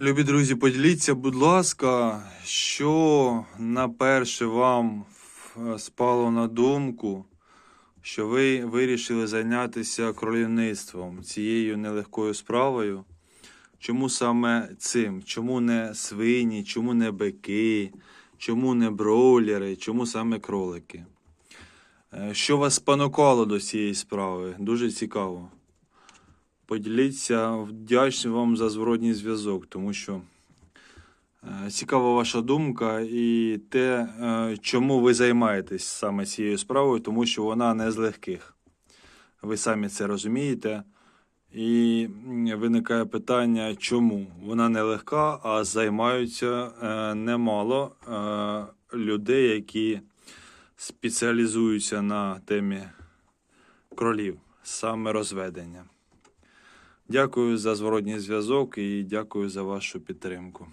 Любі друзі, поділіться, будь ласка, що на перше вам спало на думку, що ви вирішили зайнятися кролівництвом, цією нелегкою справою. Чому саме цим? Чому не свині, чому не бики, чому не бройлери, чому саме кролики? Е, Що вас спонукало до цієї справи? Дуже цікаво. Поділіться, вдячний вам за зворотній зв'язок, тому що е, цікава ваша думка і те, е, чому ви займаєтесь саме цією справою, тому що вона не з легких. Ви самі це розумієте. І виникає питання, чому вона не легка, а займаються е, немало людей, які спеціалізуються на темі кролів, саме розведення. Дякую за зворотній зв'язок і дякую за вашу підтримку.